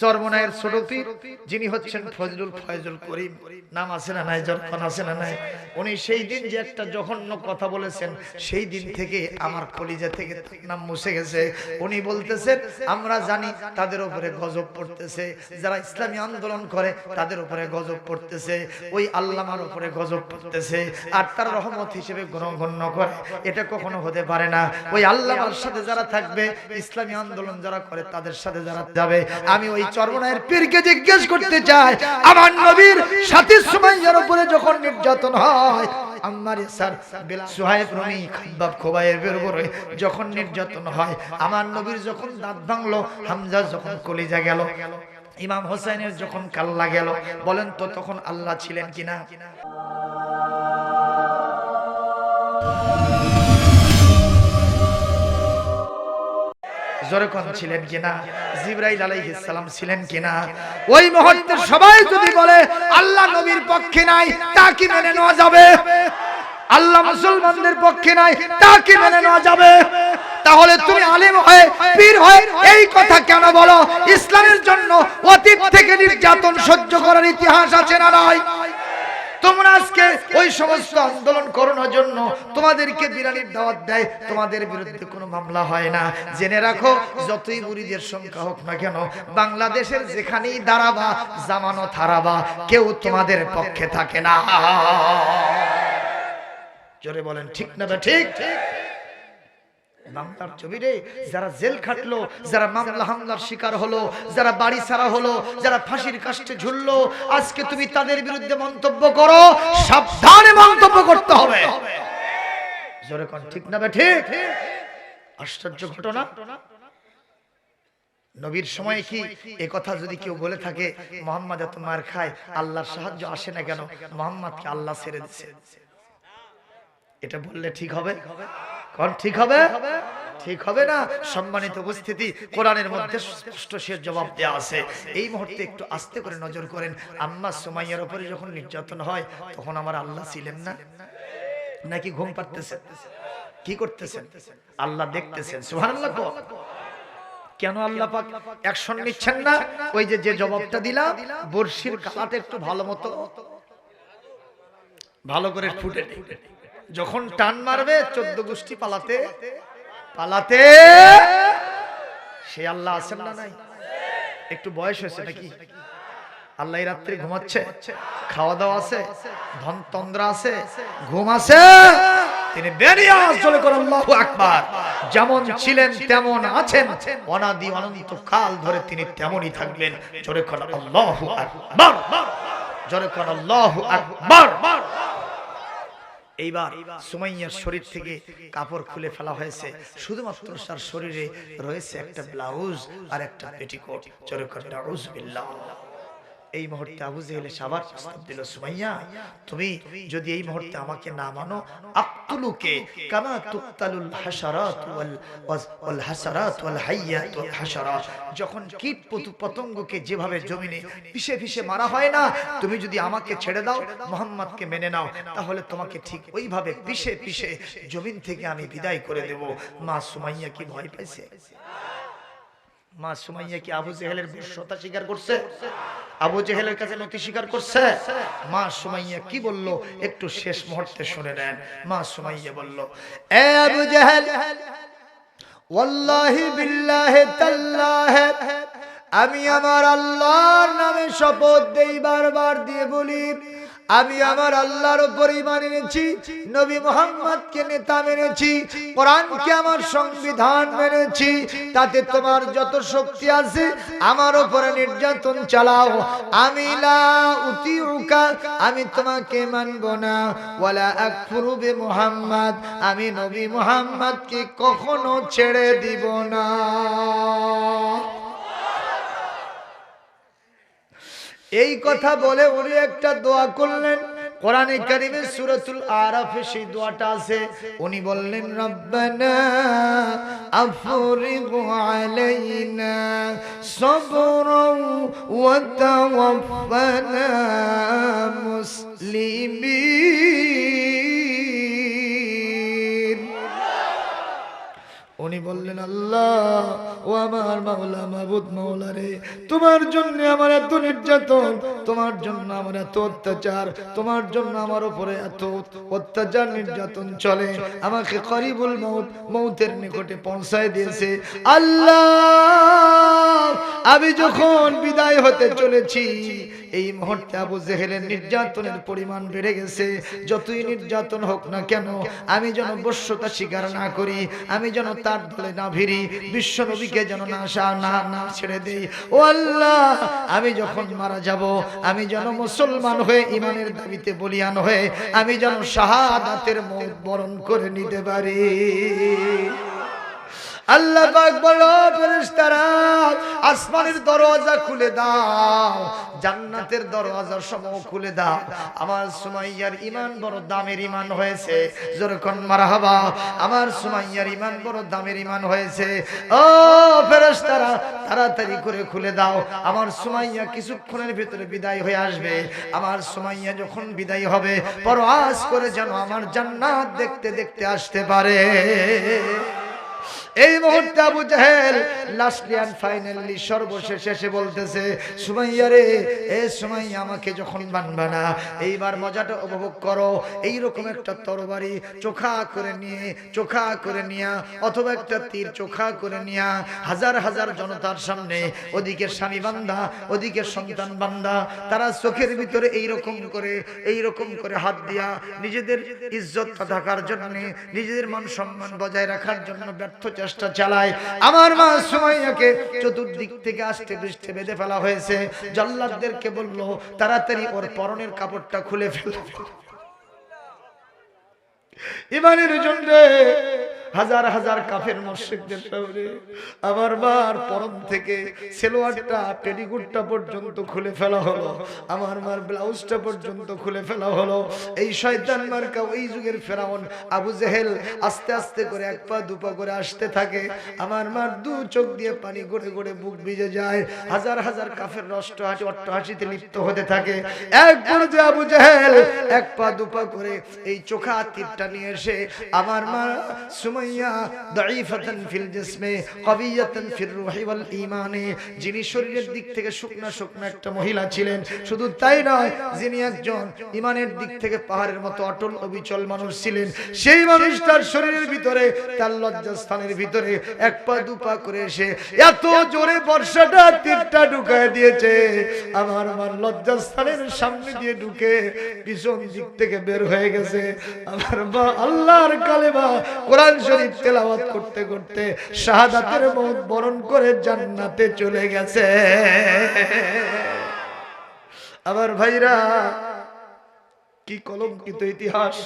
সর্বনায়ের ছোট পীর যিনি হচ্ছেন ফজলুল ফয়জুল করিম। নাম আছে না নাই যখন আছে না নাই উনি সেই দিন যে একটা জঘন্য কথা বলেছেন সেই দিন থেকে আমার কলিজা থেকে নাম মুছে গেছে। উনি বলতেছেন আমরা জানি তাদের উপরে গজব পড়তেছে যারা ইসলামী আন্দোলন করে তাদের উপরে গজব পড়তেছে ওই আল্লামার উপরে গজব পড়তেছে আর তার রহমত হিসেবে গণ্য করে। এটা কখনো হতে পারে না। ওই আল্লামার সাথে যারা থাকবে ইসলামী আন্দোলন যারা করে তাদের সাথে যারা যাবে আমি ওই চর্মনায়ের পীরকে জিজ্ঞেস করতে চাই আমার নবীর সুমাইয়ার উপরে যখন নির্যাতন হয় যখন নির্যাতন হয়, আমার নবীর যখন দাঁত ভাঙলো, হামজা যখন কলিজা গেল, ইমাম হোসেনের যখন কাল্লা গেল, বলেন তো তখন আল্লাহ ছিলেন কিনা? জোরে কোন, ছিলেন কিনা? জিব্রাইল সালাম ছিলেন কিনা? ওই মুহূর্তে সবাই যদি বলে, আল্লাহ নবীর পক্ষে নাই, তা কি মেনে নেওয়া যাবে? আল্লাহ মুসলমানদের পক্ষে নাই, তা কি মেনে নেওয়া যাবে? তাহলে তুমি আলেম হয়ে, পীর হয়ে এই কথা কেন বলো? ইসলামের জন্য অতীত থেকে নির্যাতন সহ্য করার ইতিহাস আছে না নয় তোমরা আজকে ওই সমস্ত আন্দোলন করানোর জন্য তোমাদেরকে বিরানির দাওয়াত দেয়। তোমাদের বিরুদ্ধে কোনো মামলা হয় না। জেনে রাখো, যতই বুড়িদের সংখ্যা হোক না কেন, বাংলাদেশের যেখানেই দাঁড়াবা জামানো থারাবা কেউ তোমাদের পক্ষে থাকে না। জোরে বলেন, ঠিক না ঠিক ঠিক? বাংলার ছবিরে যারা জেল খাটলো যারা মামলা হামলার শিকার হলো যারা বাড়ি ছাড়া হলো যারা ফাঁসির কাষ্টে ঝুললো আজকে তুমি তাদের বিরুদ্ধে মন্তব্য করো সাবধানে মন্তব্য করতে হবে। জোরে কোন ঠিক না বে ঠিক? আশ্চর্য ঘটনা। নবীর সময় কি এ কথা যদি কেউ বলে থাকে মোহাম্মদ এত মার খায় আল্লাহর সাহায্য আসে না কেন? মোহাম্মদকে আল্লাহ ছেড়ে দিচ্ছে এটা বললে ঠিক হবে? কোন ঠিক হবে? ঠিক হবে না? সম্মানিত উপস্থিতি, কোরআনের মধ্যে স্পষ্ট সে জবাব দেওয়া আছে। এই মুহূর্তে একটু আস্তে করে নজর করেন। আম্মা সুমাইয়ার উপরে যখন নির্যাতন হয়, তখন আমার আল্লাহ ছিলেন না? নাকি ঘুম পাড়তেছেন কি করতেছেন? আল্লাহ দেখতেছেন। সুবহানাল্লাহ কেন আল্লাহ পাক অ্যাকশন নিচ্ছেন না? ওই যে যে জবাবটা দিলাম বর্ষির কালাটা একটু ভালো মতো, ভালো করে ফুটে। যখন টান মারবে চোদ্দ গোষ্ঠী পালাতে। পালাতে। সে আল্লাহ আছেন না নাই? একটু বয়স হয়েছে নাকি? আল্লাহ রাত্রে ঘুমাচ্ছে। খাওয়া দাওয়া আছে ধন তন্দ্রা আছে ঘুম আছে। তিনি বেরিয়ে চলে করে আল্লাহ আকবার। যেমন ছিলেন তেমন আছেন। অনাদি অনন্ত কাল ধরে তিনি তেমনই থাকবেন। জোরে কর আল্লাহ আকবার। জোরে কর আল্লাহ আকবার। এইবার সুমাইয়ার শরীর থেকে কাপড় খুলে ফেলা হয়েছে। শুধুমাত্র তার শরীরে রয়েছে একটা ব্লাউজ আর একটা পেটিকোট। চরকটা করে আউজবিল্লাহ এই মুহূর্তে আবু জেহেলে সাবার প্রস্তাব দিল সুমাইয়া তুমি যদি এই মুহূর্তে আমাকে না মানো আক্তুলুকে কামা তুক্তালুল হাসারাত ওয়াল ওয়াল হাসারাত ওয়াল হাইয়াত ওয়াল হাসারাত যখন কীট পতু পতঙ্গকে যেভাবে জমিনে পিষে পিষে মারা হয় না তুমি যদি আমাকে ছেড়ে দাও মোহাম্মদকে মেনে নাও তাহলে তোমাকে ঠিক ওইভাবে পিষে পিষে জমিন থেকে আমি বিদায় করে দেব। মা সুমাইয়া কি ভয় পাইছে? মা সুমাইয়া কি আবু জেহেলের বর্ষতা স্বীকার করছে? আবু জেহেলের কাছে নথি স্বীকার করছে। মা সুমাইয়া কি বলল? একটু শেষ মুহূর্তে শুনে নেন। মা সুমাইয়া বলল, এ আবু জেহেল, ওয়াল্লাহি বিল্লাহি তাল্লাহি, আমি আমার আল্লাহর নামে শপথ দেই বারবার দিয়ে বলি আমি আমার আল্লাহর উপর ইমান এনেছি, নবী মোহাম্মদকে নেতা মেনেছি, কোরআনকে আমার সংবিধান মেনেছি, তাতে তোমার যত শক্তি আছে আমার উপরে নির্যাতন চালাও। আমি লা উতিউকা, আমি তোমাকে মানব না। ওয়ালা আকফুরু বি মুহাম্মদ আমি নবী মুহাম্মদকে কখনো ছেড়ে দিব না। এই কথা বলে উনি একটা দোয়া করলেন। কোরআনে কারিমে সূরাতুল আরাফে সেই দোয়াটা আছে। উনি বললেন, রব্বানা আফরিগ আলাইনা সাবরান ওয়া তাওয়াফানা মুসলিমিন। বললেন, আল্লাহ, ও আমার মাওলা, মাবুদ মাওলা রে, তোমার জন্য আমার এত নির্যাতন, তোমার জন্য আমার এত অত্যাচার, তোমার জন্য আমার উপরে এত অত্যাচার, নির্যাতন চলে। আমাকে করিবুল মৌত মৌতের নিকটে পৌঁছায় দিয়েছে। আল্লাহ, আমি যখন বিদায় হতে চলেছি এই মুহূর্তে আবু জেহেলের নির্যাতনের পরিমাণ বেড়ে গেছে। যতই নির্যাতন হোক না কেন, আমি যেন বস্যতা স্বীকার না করি, আমি যেন তার দলে না ভিড়ি বিশ্ব নবীকে যেন না সা- না না ছেড়ে দেই। ও আল্লাহ, আমি যখন মারা যাব, আমি যেন মুসলমান হয়ে ইমানের দাবিতে বলিয়ান হয়ে, আমি যেন শাহাদাতের মত বরণ করে নিতে পারি। আল্লাহ পাক বলো, ফেরেশতারা, আসমানের দরওয়াজা খুলে দাও, জান্নাতের দরওয়াজার সমূহ খুলে দাও। আমার সুমাইয়ার ইমান বড় দামের ইমান হয়েছে। যেরকম মারহাবা। আমার সুমাইয়ার ইমান বড় দামের ইমান হয়েছে। ও ফেরেশতারা, তাড়াতাড়ি করে খুলে দাও। আমার সুমাইয়া কিছুক্ষণের ভিতরে বিদায় হয়ে আসবে। আমার সুমাইয়া যখন বিদায় হবে পরওয়াজ করে যেন আমার জান্নাত দেখতে দেখতে আসতে পারে। এই মুহূর্তে আবু জাহেল লাস্টলি এন্ড ফাইনালি সর্বশেষ এসে বলতেছে, সুমাইয়া রে, এ সুমাইয়া আমাকে যখন বানবা না, এইবার মজাটা উপভোগ করো। এই রকম একটা তরবারি চোখা করে নিয়ে, চোখা করে নিয়া, অথবা একটা তীর চোখা করে নিয়া, হাজার হাজার জনতার সামনে, ওদিকে স্বামী বান্দা, ওদিকে সন্তান বান্দা, তারা চোখের ভিতরে এই রকম করে এই রকম করে হাত দিয়া নিজেদের ইজ্জত থাকার জন্য, নিজেদের মান সম্মান বজায় রাখার জন্য ব্যর্থ চেষ্টা চালায় আমার মা সুমাইয়াকে চতুর্দিক থেকে আস্তে দৃষ্টে বেঁধে ফেলা হয়েছে। জল্লাদদেরকে বলল, তাড়াতাড়ি ওর পরনের কাপড়টা খুলে ফেল। ইমানের জন্য হাজার হাজার কাফের মুশরিকদের সামনে আমার মার পরম থেকে সেলোয়ারটা পেডিকুটটা পর্যন্ত খুলে ফেলা হলো, আমার মার ব্লাউজটা পর্যন্ত খুলে ফেলা হলো। এই শয়তান মার্কা ওই যুগের ফেরাউন আবু জেহেল আস্তে আস্তে করে এক পা দুপা করে আসতে থাকে। আমার মার দু চোখ দিয়ে পানি গড়ে গড়ে বুক ভিজে যায়। হাজার হাজার কাফের রষ্ট হাসি অট্ট হাসিতে লিপ্ত হতে থাকে। এক পর্যায়ে আবু জেহেল এক পা দুপা করে এই চোখা তীরটা নিয়ে এসে আমার মা পাহাড়ের মতো অটল, অবিচল মানুষ ছিলেন, সেই মানুষটার শরীরের ভিতরে, তার লজ্জাস্থানের ভিতরে এক পা, দু করে এসে এত জোরে বর্ষাটা তীরটা ঢুকায় দিয়েছে। আমার আমার লজ্জাস্থানের সামনে দিয়ে ঢুকে পিছন দিক থেকে বের হয়ে গেছে। আমার মা আল্লাহর কালেমা কোরআন শরীফ তেলাওয়াত করতে করতে শাহাদাতের মত বরণ করে জান্নাতে চলে গেছে। আমার ভাইরা, কি কলঙ্কিত ইতিহাস,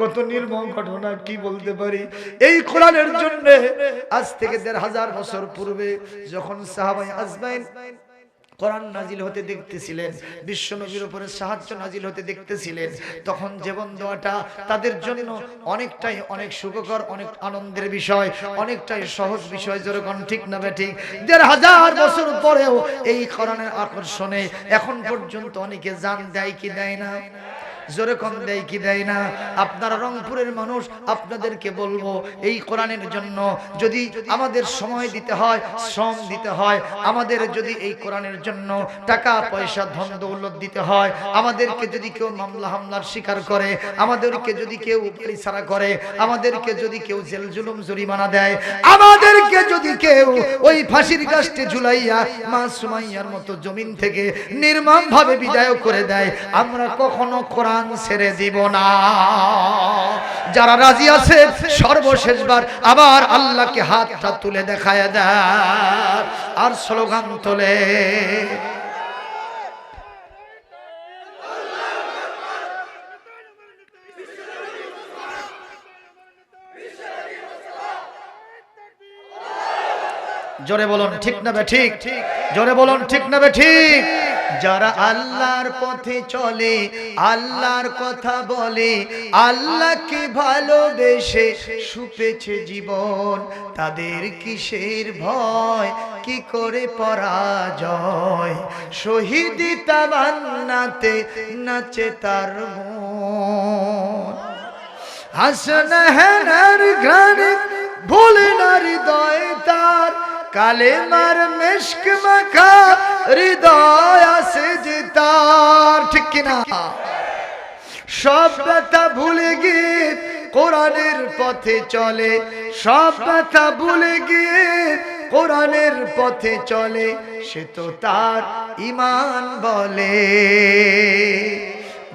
কত নির্মম ঘটনা, কি বলতে পারি? এই কোরআনের জন্য আজ থেকে দেড় হাজার বছর পূর্বে যখন সাহাবাই আজমাইন কোরআন নাজিল হতে দেখতেছিলেন বিশ্ব নবীর উপরে সাহায্য নাজিল হতে দেখতেছিলেন, তখন জীবন দেওয়াটা তাদের জন্য অনেকটাই অনেক সুখকর, অনেক আনন্দের বিষয়, অনেকটাই সহজ বিষয় যেরকম ঠিক না ঠিক? দেড় হাজার বছর পরেও এই কোরআনের আকর্ষণে এখন পর্যন্ত অনেকে জান দেয় কি দেয় না? জোরে কম দেয় কি দেয় না? আপনারা রংপুরের মানুষ, আপনাদেরকে বলব, এই কোরআনের জন্য যদি আমাদের সময় দিতে হয়, শ্রম দিতে হয়, আমাদের যদি এই কোরআনের জন্য টাকা, পয়সা, ধন, দৌলত দিতে হয়, আমাদেরকে যদি কেউ মামলা হামলার শিকার করে, আমাদেরকে যদি কেউ ছাড়া করে, আমাদেরকে যদি কেউ জেল জুলুম, জরিমানা দেয়, আমাদেরকে যদি কেউ ওই ফাঁসির গাছটি ঝুলাইয়া মা সুমাইয়ার মতো জমিন থেকে নির্মম ভাবে বিদায় করে দেয়, আমরা কখনো কোরআন ছেড়ে দিব না। যারা রাজি আছে, সর্বশেষবার আবার আল্লাহকে হাতটা তুলে দেখায় দেয় আর স্লোগান তোলে। জোরে বলুন, ঠিক না বে ঠিক? জোরে বলুন, ঠিক না বে ঠিক? যারা আল্লাহর পথে চলে, আল্লাহর কথা বলে, আল্লাহকে ভালোবেসে সুপেছে জীবন, তাদের কিসের ভয়, কি করে পরাজয়? শহীদি তাবান্নাতে নাচে তার মন। হাসন ঘরে ভুলে না হৃদয় তার কালেমার মেশক মাখা, হৃদয় আছে যে তার, ঠিক কিনা? সব ব্যথা ভুলে গিয়ে কোরআনের পথে চলে, সব ব্যথা ভুলে গিয়ে কোরআনের পথে চলে, সে তো তার ইমান বলে।